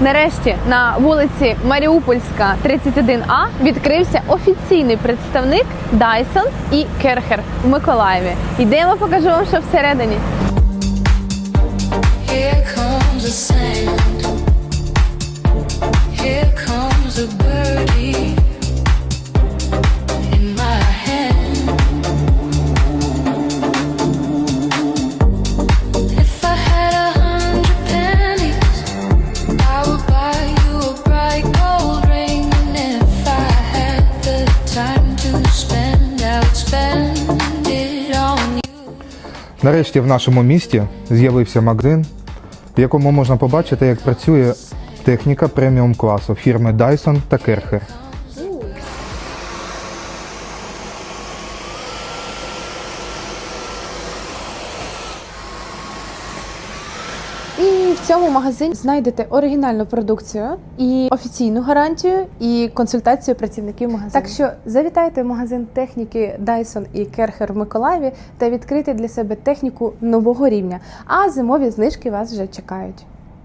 Нарешті на вулиці Маріупольська, 31А відкрився офіційний представник Dyson і Керхер в Миколаєві. Йдемо, покажу вам, що всередині. Нарешті в нашому місті з'явився магазин, в якому можна побачити, як працює техніка преміум класу фірми Dyson та Керхер. І в цьому магазині знайдете оригінальну продукцію і офіційну гарантію і консультацію працівників магазину. Так що завітайте в магазин техніки Dyson і Керхер в Миколаєві та відкрити для себе техніку нового рівня. А зимові знижки вас вже чекають.